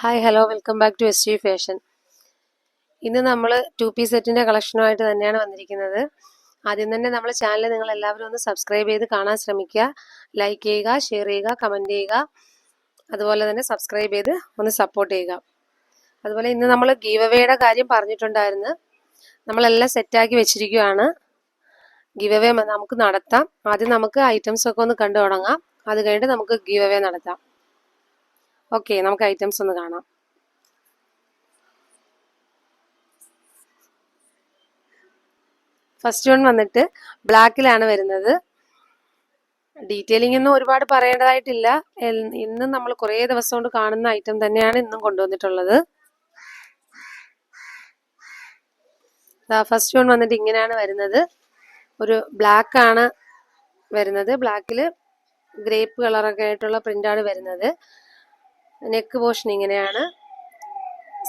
Hi hello welcome back to S T fashion ഇന്ന് നമ്മൾ to piece സെറ്റിന്റെ കളക്ഷനുമായിട്ട് തന്നെയാണ് വന്നിരിക്കുന്നത്. ആദ്യം തന്നെ നമ്മൾ ചാനൽ നിങ്ങൾ എല്ലാവരും ഒന്ന് സബ്സ്ക്രൈബ് ചെയ്ത് കാണാൻ ശ്രമിക്കുക. ലൈക്ക് ചെയ്യുക ഷെയർ ചെയ്യുക കമന്റ് ചെയ്യുക. അതുപോലെ തന്നെ സബ്സ്ക്രൈബ് ചെയ്ത് ഒന്ന് സപ്പോർട്ട് ചെയ്യുക. അതുപോലെ ഇന്ന് നമ്മൾ ഗീവ് കാര്യം പറഞ്ഞിട്ടുണ്ടായിരുന്നു. നമ്മളെല്ലാം സെറ്റാക്കി വെച്ചിരിക്കുകയാണ് ഗീവ് അവേ നമുക്ക് നടത്താം. ആദ്യം നമുക്ക് ഐറ്റംസൊക്കെ ഒന്ന് കണ്ടു തുടങ്ങാം. അത് കഴിഞ്ഞിട്ട് നമുക്ക് ഗീവ് അവേ നടത്താം. ഓക്കെ നമുക്ക് ഐറ്റംസ് ഒന്ന് കാണാം. ഫസ്റ്റ് വൺ വന്നിട്ട് ബ്ലാക്കിലാണ് വരുന്നത്. ഡീറ്റെയിലിംഗ് ഒന്നും ഒരുപാട് പറയേണ്ടതായിട്ടില്ല. ഇന്ന് നമ്മൾ കുറേ ദിവസം കൊണ്ട് കാണുന്ന ഐറ്റം തന്നെയാണ് ഇന്നും കൊണ്ടുവന്നിട്ടുള്ളത്. ഫസ്റ്റ് വൺ വന്നിട്ട് ഇങ്ങനെയാണ് വരുന്നത്. ഒരു ബ്ലാക്ക് ആണ് വരുന്നത്. ബ്ലാക്കിൽ ഗ്രേപ്പ് കളറൊക്കെ ആയിട്ടുള്ള പ്രിന്റാണ് വരുന്നത്. നെക്ക് പോർഷൻ ഇങ്ങനെയാണ്.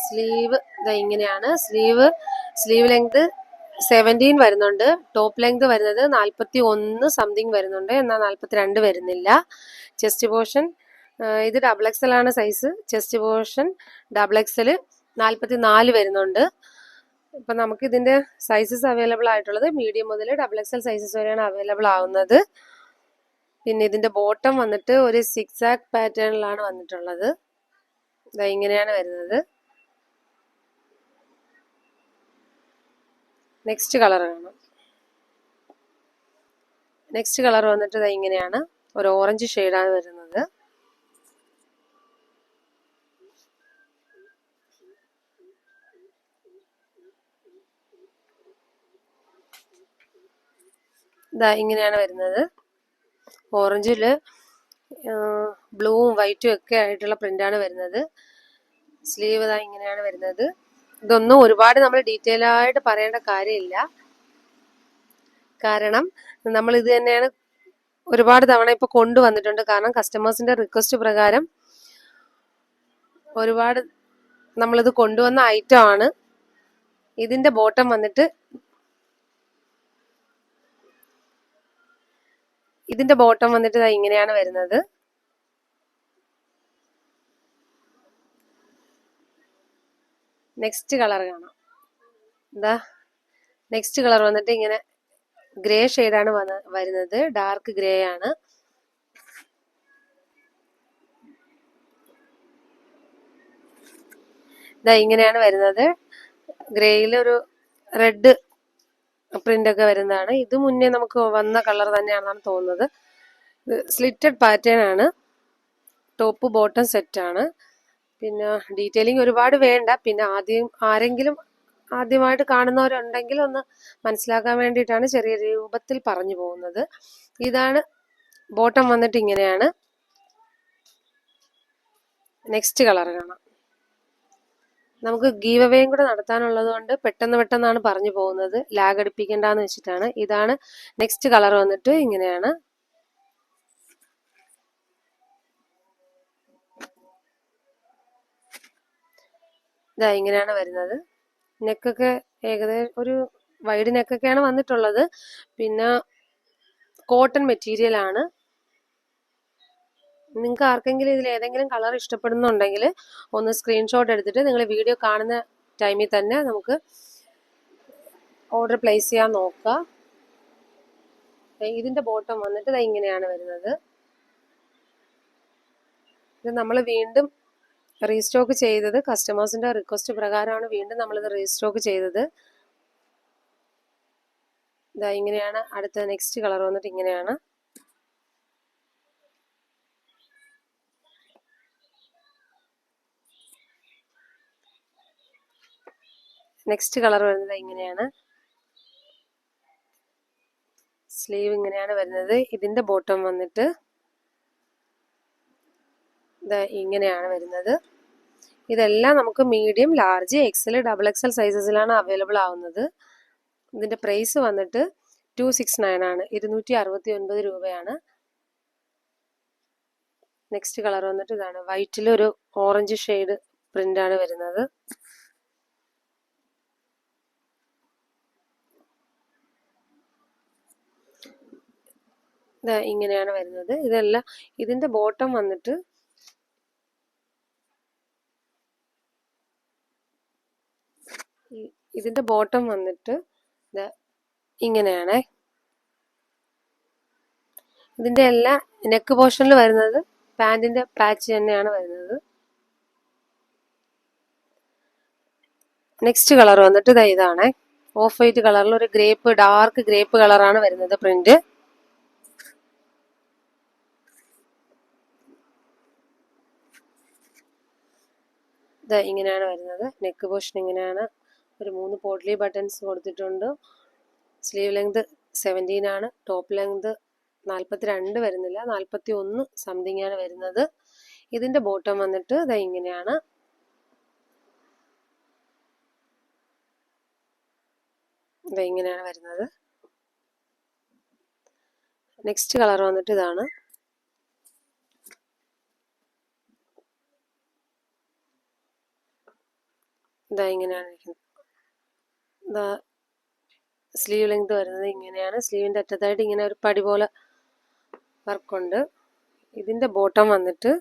സ്ലീവ് ഇതാ ഇങ്ങനെയാണ്. സ്ലീവ് സ്ലീവ് ലെങ്ത് സെവന്റീൻ വരുന്നുണ്ട്. ടോപ്പ് ലെങ്ത് വരുന്നത് നാൽപ്പത്തി ഒന്ന് സംതിങ് വരുന്നുണ്ട്. എന്നാൽ നാൽപ്പത്തി രണ്ട് വരുന്നില്ല ചെസ്റ്റ് പോർഷൻ ഇത് ഡബിൾ എക്സൽ ആണ് size chest portion double XL നാൽപ്പത്തി നാല് വരുന്നുണ്ട്. ഇപ്പം നമുക്ക് ഇതിന്റെ സൈസസ് അവൈലബിൾ ആയിട്ടുള്ളത് മീഡിയം മുതൽ ഡബിൾ എക്സൽ സൈസസ് വരെയാണ് അവൈലബിൾ ആവുന്നത്. പിന്നെ ഇതിന്റെ ബോട്ടം വന്നിട്ട് ഒരു സിക്സ് പാറ്റേണിലാണ് വന്നിട്ടുള്ളത്. ഇതാ ഇങ്ങനെയാണ് വരുന്നത്. നെക്സ്റ്റ് കളർ കാണാം. നെക്സ്റ്റ് കളർ വന്നിട്ട് ഇതാ ഇങ്ങനെയാണ്. ഒരു ഓറഞ്ച് ഷെയ്ഡാണ് വരുന്നത്. ഇതാ ഇങ്ങനെയാണ് വരുന്നത്. ഓറഞ്ചിൽ ബ്ലൂവും വൈറ്റും ഒക്കെ ആയിട്ടുള്ള പ്രിന്റാണ് വരുന്നത്. സ്ലീവ് ഇതാ ഇങ്ങനെയാണ് വരുന്നത്. ഇതൊന്നും ഒരുപാട് നമ്മൾ ഡീറ്റെയിൽ ആയിട്ട് പറയേണ്ട കാര്യമില്ല. കാരണം നമ്മൾ ഇത് തന്നെയാണ് ഒരുപാട് തവണ ഇപ്പൊ കൊണ്ടുവന്നിട്ടുണ്ട്. കാരണം കസ്റ്റമേഴ്സിന്റെ റിക്വസ്റ്റ് പ്രകാരം ഒരുപാട് നമ്മളിത് കൊണ്ടുവന്ന ഐറ്റം ആണ്. ഇതിന്റെ ബോട്ടം വന്നിട്ട് ഇതിന്റെ ബോട്ടം വന്നിട്ട് ഇങ്ങനെയാണ് വരുന്നത്. നെക്സ്റ്റ് കളർ കാണാം. എന്താ നെക്സ്റ്റ് കളർ വന്നിട്ട് ഇങ്ങനെ ഗ്രേ ഷെയ്ഡാണ് വന്ന വരുന്നത്. ഡാർക്ക് ഗ്രേ ആണ്. ഇതാ ഇങ്ങനെയാണ് വരുന്നത്. ഗ്രേയിൽ ഒരു റെഡ് പ്രിന്റ് ഒക്കെ വരുന്നതാണ്. ഇത് മുന്നേ നമുക്ക് വന്ന കളർ തന്നെയാണെന്നാണ് തോന്നുന്നത്. സ്ലിറ്റഡ് പാറ്റേൺ ആണ്. ടോപ്പ് ബോട്ടം സെറ്റ് ആണ്. പിന്നെ ഡീറ്റെയിലിംഗ് ഒരുപാട് വേണ്ട. പിന്നെ ആദ്യം ആരെങ്കിലും ആദ്യമായിട്ട് കാണുന്നവരുണ്ടെങ്കിൽ ഒന്ന് മനസ്സിലാക്കാൻ വേണ്ടിയിട്ടാണ് ചെറിയ രൂപത്തിൽ പറഞ്ഞു പോകുന്നത്. ഇതാണ് ബോട്ടം വന്നിട്ട് ഇങ്ങനെയാണ്. നെക്സ്റ്റ് കളർ കാണാം. നമുക്ക് ഗീവ് അവേയും കൂടെ നടത്താനുള്ളത് കൊണ്ട് പെട്ടെന്ന് പെട്ടെന്നാണ് പറഞ്ഞു പോകുന്നത്. ലാഗ് അടിപ്പിക്കേണ്ടെന്ന് വെച്ചിട്ടാണ്. ഇതാണ് നെക്സ്റ്റ് കളർ വന്നിട്ട് ഇങ്ങനെയാണ്. ഇതാ ഇങ്ങനെയാണ് വരുന്നത്. നെക്കൊക്കെ ഏകദേശം ഒരു വൈഡ് നെക്കൊക്കെയാണ് വന്നിട്ടുള്ളത്. പിന്നെ കോട്ടൺ മെറ്റീരിയൽ ആണ്. നിങ്ങൾക്ക് ആർക്കെങ്കിലും ഇതിൽ ഏതെങ്കിലും കളർ ഇഷ്ടപ്പെടുന്നുണ്ടെങ്കിൽ ഒന്ന് സ്ക്രീൻഷോട്ട് എടുത്തിട്ട് നിങ്ങൾ വീഡിയോ കാണുന്ന ടൈമിൽ തന്നെ നമുക്ക് ഓർഡർ പ്ലേസ് ചെയ്യാൻ നോക്കുക. ഇതിന്റെ ബോട്ടം വന്നിട്ട് ഇങ്ങനെയാണ് വരുന്നത്. ഇത് നമ്മൾ വീണ്ടും റീസ്റ്റോക്ക് ചെയ്തത് കസ്റ്റമേഴ്സിന്റെ റിക്വസ്റ്റ് പ്രകാരമാണ് വീണ്ടും നമ്മളിത് റീസ്റ്റോക്ക് ചെയ്തത്. ഇതാ ഇങ്ങനെയാണ് അടുത്ത നെക്സ്റ്റ് കളർ വന്നിട്ട് ഇങ്ങനെയാണ്. നെക്സ്റ്റ് കളർ വരുന്നത് ഇങ്ങനെയാണ്. സ്ലീവ് ഇങ്ങനെയാണ് വരുന്നത്. ഇതിന്റെ ബോട്ടം വന്നിട്ട് ഇങ്ങനെയാണ് വരുന്നത്. ഇതെല്ലാം നമുക്ക് medium large XL double XL സൈസസിലാണ് available ആവുന്നത്. ഇതിന്റെ പ്രൈസ് വന്നിട്ട് ടു സിക്സ് നയൻ ആണ്. ഇരുന്നൂറ്റി അറുപത്തി ഒൻപത് രൂപയാണ്. നെക്സ്റ്റ് കളർ വന്നിട്ട് ഇതാണ്. വൈറ്റിലൊരു ഓറഞ്ച് ഷെയ്ഡ് പ്രിന്റ് ആണ് വരുന്നത്. ഇങ്ങനെയാണ് വരുന്നത്. ഇതെല്ലാം ഇതിന്റെ ബോട്ടം വന്നിട്ട് ഇതിന്റെ ബോട്ടം വന്നിട്ട് ഇങ്ങനെയാണേ. ഇതിന്റെ എല്ലാ നെക്ക് പോർഷനിൽ വരുന്നത് പാന്റിന്റെ പാച്ച് തന്നെയാണ് വരുന്നത്. നെക്സ്റ്റ് കളർ വന്നിട്ട് ഇതാ ഇതാണ്. ഓഫ് വൈറ്റ് കളറിൽ ഒരു ഗ്രേപ്പ് ഡാർക്ക് ഗ്രേപ്പ് കളറാണ് വരുന്നത് പ്രിന്റ് ഇത് ഇങ്ങനെയാണ് വരുന്നത്. നെക്ക് പോർഷൻ ഇങ്ങനെയാണ്. ഒരു മൂന്ന് പോട്ട്ലി ബട്ടൺസ് കൊടുത്തിട്ടുണ്ട്. സ്ലീവ് ലെങ്ത് സെവന്റീൻ ആണ്. ടോപ്പ് ലെങ്ത് നാൽപ്പത്തി രണ്ട് വരുന്നില്ല. നാൽപ്പത്തി ഒന്ന് സംതിങ് ആണ് വരുന്നത്. ഇതിന്റെ ബോട്ടം വന്നിട്ട് ഇതാ ഇങ്ങനെയാണ്. ഇതാ ഇങ്ങനെയാണ് വരുന്നത്. നെക്സ്റ്റ് കളർ വന്നിട്ട് ഇതാണ്. ഇതാ ഇങ്ങനെയാണ് ഇരിക്കുന്നത്. ഇതാ സ്ലീവ് ലെങ്ത് വരുന്നത് ഇങ്ങനെയാണ്. സ്ലീവിന്റെ അറ്റത്തായിട്ട് ഇങ്ങനെ ഒരു പടി പോലെ വർക്കുണ്ട് ഇതിന്റെ ബോട്ടം വന്നിട്ട്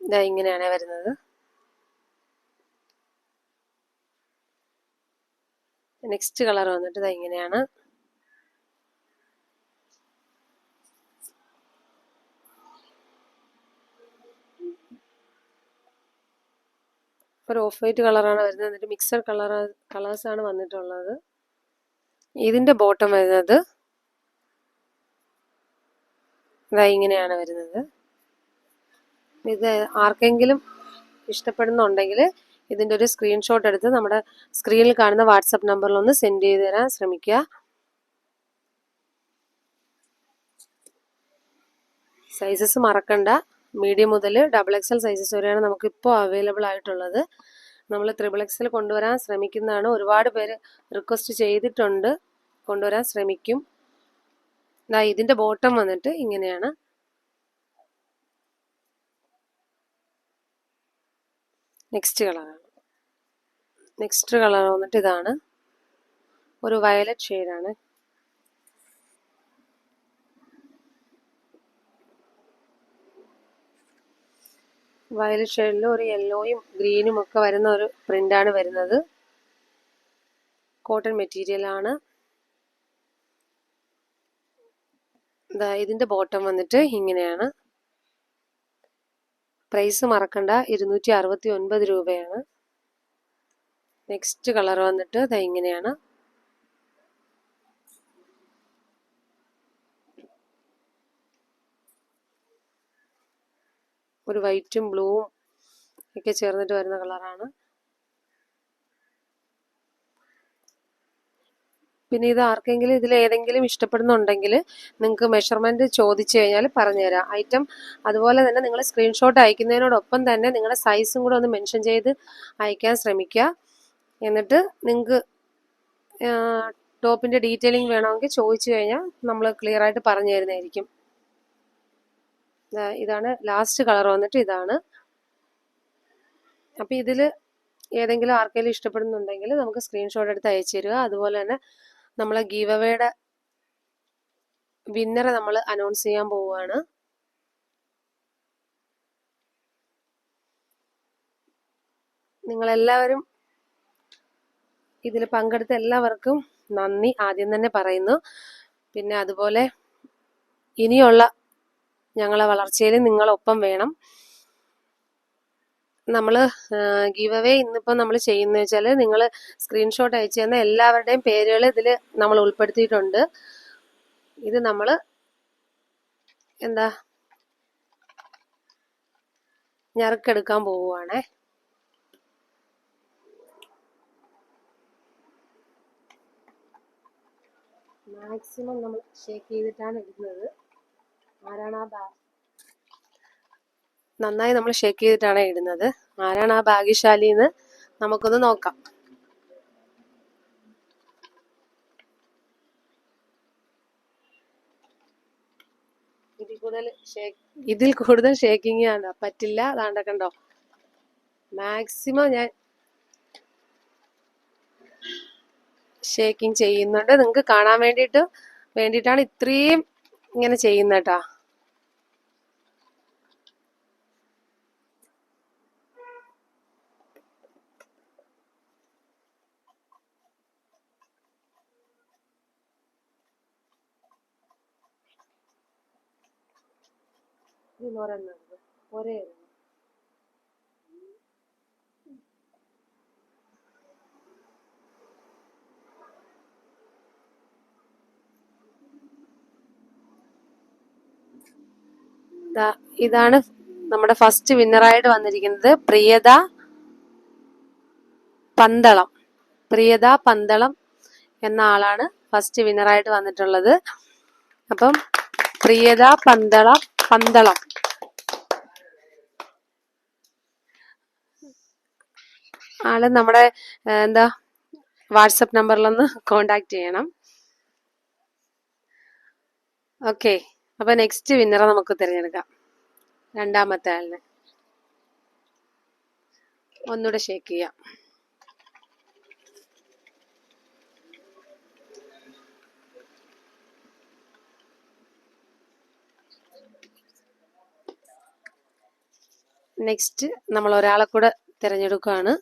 ഇതാ ഇങ്ങനെയാണ് വരുന്നത്. നെക്സ്റ്റ് കളർ വന്നിട്ട് ഇതാ ഇങ്ങനെയാണ്. ഒരു ഓഫ് വൈറ്റ് കളറാണ് വരുന്നത്. എന്നിട്ട് മിക്സഡ് കളർ കളേഴ്സാണ് വന്നിട്ടുള്ളത്. ഇതിന്റെ ബോട്ടം വരുന്നത്. ഇതാ ഇങ്ങനെയാണ് വരുന്നത്. ഇത് ആർക്കെങ്കിലും ഇഷ്ടപ്പെടുന്നുണ്ടെങ്കിൽ ഇതിന്റെ ഒരു സ്ക്രീൻഷോട്ട് എടുത്ത് നമ്മുടെ സ്ക്രീനിൽ കാണുന്ന വാട്സപ്പ് നമ്പറിൽ ഒന്ന് സെൻഡ് ചെയ്ത് തരാൻ ശ്രമിക്കുക. സൈസസ് മറക്കണ്ട. മീഡിയം മുതൽ ഡബിൾ എക്സൽ സൈസസ് വരെയാണ് നമുക്കിപ്പോൾ അവൈലബിൾ ആയിട്ടുള്ളത്. നമ്മൾ ത്രിബിൾ എക്സൽ കൊണ്ടുവരാൻ ശ്രമിക്കുന്നതാണ്. ഒരുപാട് പേര് റിക്വസ്റ്റ് ചെയ്തിട്ടുണ്ട്. കൊണ്ടുവരാൻ ശ്രമിക്കും. ദാ ഇതിന്റെ ബോട്ടം വന്നിട്ട് ഇങ്ങനെയാണ്. നെക്സ്റ്റ് കളറാണ് നെക്സ്റ്റ് കളർ വന്നിട്ട് ഇതാണ്. ഒരു വയലറ്റ് ഷെയ്ഡാണ് വയലറ്റ് ഷെയ്ഡിൽ ഒരു യെല്ലോയും ഗ്രീനും ഒക്കെ വരുന്ന ഒരു പ്രിന്റാണ് വരുന്നത്. കോട്ടൺ മെറ്റീരിയൽ ആണ്. ഇതിന്റെ ബോട്ടം വന്നിട്ട് ഇങ്ങനെയാണ്. പ്രൈസ് മറക്കണ്ട ഇരുന്നൂറ്റി അറുപത്തി ഒൻപത് രൂപയാണ്. നെക്സ്റ്റ് കളർ വന്നിട്ട് ദാ ഇങ്ങനെയാണ്. ഒരു വൈറ്റും ബ്ലൂവും ഒക്കെ ചേർന്നിട്ട് വരുന്ന കളറാണ്. പിന്നെ ഇത് ആർക്കെങ്കിലും ഇതിൽ ഏതെങ്കിലും ഇഷ്ടപ്പെടുന്നുണ്ടെങ്കിൽ നിങ്ങൾക്ക് മെഷർമെന്റ് ചോദിച്ചു കഴിഞ്ഞാൽ പറഞ്ഞുതരാം ഐറ്റം അതുപോലെ തന്നെ നിങ്ങൾ സ്ക്രീൻഷോട്ട് അയക്കുന്നതിനോടൊപ്പം തന്നെ നിങ്ങളുടെ സൈസും കൂടെ ഒന്ന് മെൻഷൻ ചെയ്ത് അയക്കാൻ ശ്രമിക്കുക. എന്നിട്ട് നിങ്ങൾക്ക് ടോപ്പിന്റെ ഡീറ്റെയിലിംഗ് വേണമെങ്കിൽ ചോദിച്ചു കഴിഞ്ഞാൽ നമ്മൾ ക്ലിയർ ആയിട്ട് പറഞ്ഞു തരുന്നതായിരിക്കും. ഇതാണ് ലാസ്റ്റ് കളർ വന്നിട്ട് ഇതാണ്. അപ്പൊ ഇതിൽ ഏതെങ്കിലും ആർക്കെങ്കിലും ഇഷ്ടപ്പെടുന്നുണ്ടെങ്കിൽ നമുക്ക് സ്ക്രീൻഷോട്ട് എടുത്ത് അയച്ചു തരിക. അതുപോലെ തന്നെ നമ്മളെ ഗീവ് അവയുടെ വിന്നറെ നമ്മൾ അനൗൺസ് ചെയ്യാൻ പോവുകയാണ്. നിങ്ങളെല്ലാവരും ഇതിൽ പങ്കെടുത്ത എല്ലാവർക്കും നന്ദി. ആദ്യം തന്നെ പറയുന്നു. പിന്നെ അതുപോലെ ഇനിയുള്ള ഞങ്ങളെ വളർച്ചയിൽ നിങ്ങളൊപ്പം വേണം. നമ്മൾ ഗീവ് അവേ ഇന്നിപ്പോൾ നമ്മൾ ചെയ്യുന്ന വെച്ചാൽ നിങ്ങൾ സ്ക്രീൻഷോട്ട് അയച്ചു തന്ന എല്ലാവരുടെയും പേരുകൾ ഇതിൽ നമ്മൾ ഉൾപ്പെടുത്തിയിട്ടുണ്ട്. ഇത് നമ്മൾ എന്താ? ഞറുക്കെടുക്കാൻ പോവുകയാണേ മാക്സിമം നമ്മൾ ഷേക്ക് ചെയ്തിട്ടാണ് ഇടുന്നത്. ആരാണ് ആ ബാ നന്നായി നമ്മൾ ഷേക്ക് ചെയ്തിട്ടാണ് ഇടുന്നത്. ആരാണ് ആ ഭാഗ്യശാലി എന്ന് നമുക്കൊന്ന് നോക്കാം. ഇതിൽ കൂടുതൽ ഷേക്ക് ഇതിൽ കൂടുതൽ ഷേക്കിംഗ് ആണ്. പറ്റില്ല അതാണ്ട കണ്ടോ? മാക്സിമം ഞാൻ ഷേക്കിംഗ് ചെയ്യുന്നുണ്ട്. നിങ്ങൾക്ക് കാണാൻ വേണ്ടിയിട്ട് വേണ്ടിയിട്ടാണ് ഇത്രയും ഇങ്ങനെ ചെയ്യുന്ന കേട്ടോ ഒരെണ്ണം ഒരേ ഇതാണ് നമ്മുടെ ഫസ്റ്റ് വിന്നറായിട്ട് വന്നിരിക്കുന്നത് പ്രിയത പന്തളം. പ്രിയത പന്തളം എന്ന ആളാണ് ഫസ്റ്റ് വിന്നറായിട്ട് വന്നിട്ടുള്ളത്. അപ്പം പ്രിയത പന്തള പന്തളം. ആൾ നമ്മുടെ എന്താ വാട്സപ്പ് നമ്പറിലൊന്ന് കോണ്ടാക്ട് ചെയ്യണം. ഓക്കെ അപ്പൊ നെക്സ്റ്റ് വിന്നറെ നമുക്ക് തിരഞ്ഞെടുക്കാം. രണ്ടാമത്തെ ആളിനെ. ഒന്നുകൂടെ ഷേക്ക് ചെയ്യാം. നെക്സ്റ്റ് നമ്മൾ ഒരാളെ കൂടെ തിരഞ്ഞെടുക്കുകയാണ്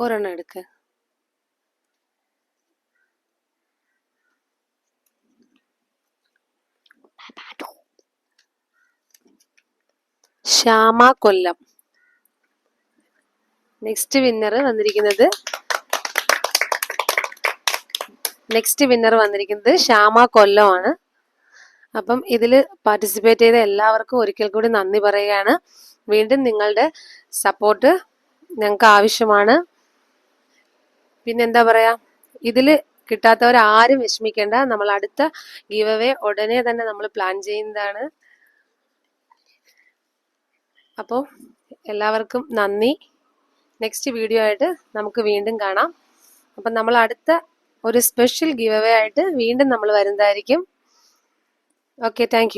ഒരെണ്ണം എടുക്ക്. ശ്യാമ കൊല്ലം നെക്സ്റ്റ് വിന്നർ വന്നിരിക്കുന്നത് നെക്സ്റ്റ് വിന്നർ വന്നിരിക്കുന്നത് ശ്യാമ കൊല്ലമാണ് അപ്പം ഇതിൽ പാർട്ടിസിപ്പേറ്റ് ചെയ്ത എല്ലാവർക്കും ഒരിക്കൽ കൂടി നന്ദി പറയുകയാണ്. വീണ്ടും നിങ്ങളുടെ സപ്പോർട്ട് ഞങ്ങൾക്ക് ആവശ്യമാണ്. പിന്നെന്താ പറയാ? ഇതിൽ കിട്ടാത്തവരാരും വിഷമിക്കേണ്ട. നമ്മൾ അടുത്ത ഗീവ് അവേ ഉടനെ തന്നെ നമ്മൾ പ്ലാൻ ചെയ്യുന്നതാണ്. അപ്പോൾ എല്ലാവർക്കും നന്ദി. നെക്സ്റ്റ് വീഡിയോ ആയിട്ട് നമുക്ക് വീണ്ടും കാണാം. അപ്പം നമ്മൾ അടുത്ത ഒരു സ്പെഷ്യൽ ഗീവ് അവേ ആയിട്ട് വീണ്ടും നമ്മൾ വരുന്നതായിരിക്കും. Okay thank